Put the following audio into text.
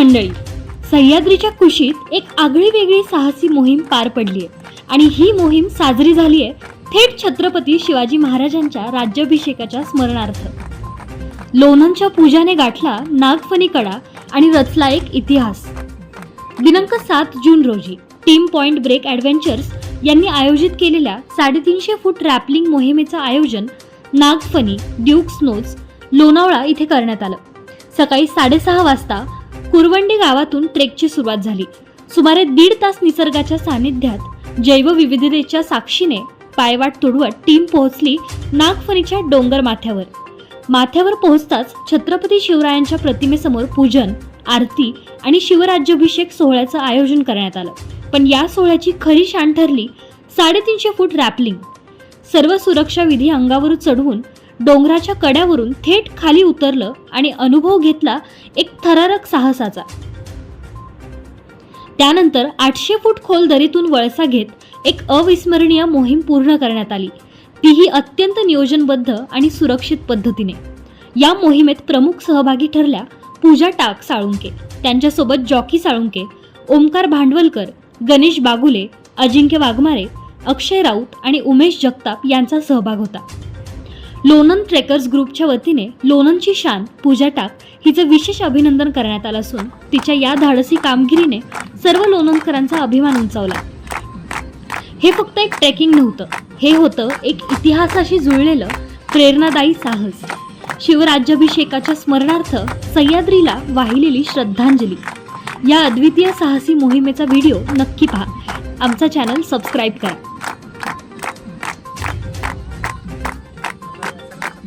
मंडळी सह्याद्रीच्या कुशीत एक आगळी वेगळी साहसी मोहीम पार पडली आहे आणि ही मोहीम साजरी झाली आहे थेट छत्रपती शिवाजी महाराजांच्या राज्याभिषेकाच्या स्मरणार्थ. लोणंदच्या पूजाने गाठला नागफणी कडा आणि रचला एक इतिहास. दिनांक सात जून रोजी टीम पॉइंट ब्रेक ॲडव्हेंचर्स यांनी आयोजित केलेल्या साडेतीनशे फूट रॅपलिंग मोहिमेचं आयोजन नागफणी ड्यूक स्नोज लोणावळा इथे करण्यात आलं. सकाळी साडेसहा वाजता कुरवंडी गावातून ट्रेकची सुरुवात झाली. सुमारे दीड तास निसर्गाच्या सानिध्यात जैवविविधतेच्या साक्षीने पायवाट तुडवत टीम पोहोचली नागफणीच्या डोंगर माथ्यावर. माथ्यावर पोहोचताच छत्रपती शिवरायांच्या प्रतिमेसमोर पूजन आरती आणि शिवराज्याभिषेक सोहळ्याचं आयोजन करण्यात आलं. पण या सोहळ्याची खरी शान ठरली साडेतीनशे फूट रॅपलिंग. सर्व सुरक्षा विधी अंगावर चढवून डोंगराच्या कड्यावरून थेट खाली उतरलं आणि अनुभव घेतला एक थरारक साहसाचा. त्यानंतर आठशे फूट खोल दरीतून वळसा घेत एक अविस्मरणीय मोहीम पूर्ण करण्यात आली. तीही अत्यंत नियोजनबद्ध आणि सुरक्षित पद्धतीने. या मोहिमेत प्रमुख सहभागी ठरल्या पूजा टाक साळुंके त्यांच्यासोबत जॉकी साळुंके ओमकार भांडवलकर गणेश बागुले अजिंक्य वाघमारे अक्षय राऊत आणि उमेश जगताप यांचा सहभाग होता. लोणंद ट्रेकर्स ग्रुपच्या वतीने लोणंदची शान पूजा टाक हिचं विशेष अभिनंदन करण्यात आलं असून तिच्या या धाडसी कामगिरीने सर्व लोणंदकरांचा अभिमान उंचावला. हे फक्त एक ट्रेकिंग नव्हतं हे होतं एक इतिहासाशी जुळलेलं प्रेरणादायी साहस. शिवराज्याभिषेकाच्या स्मरणार्थ सह्याद्रीला वाहिलेली श्रद्धांजली. या अद्वितीय साहसी मोहिमेचा व्हिडिओ नक्की पहा. आमचा चॅनल सबस्क्राईब करा.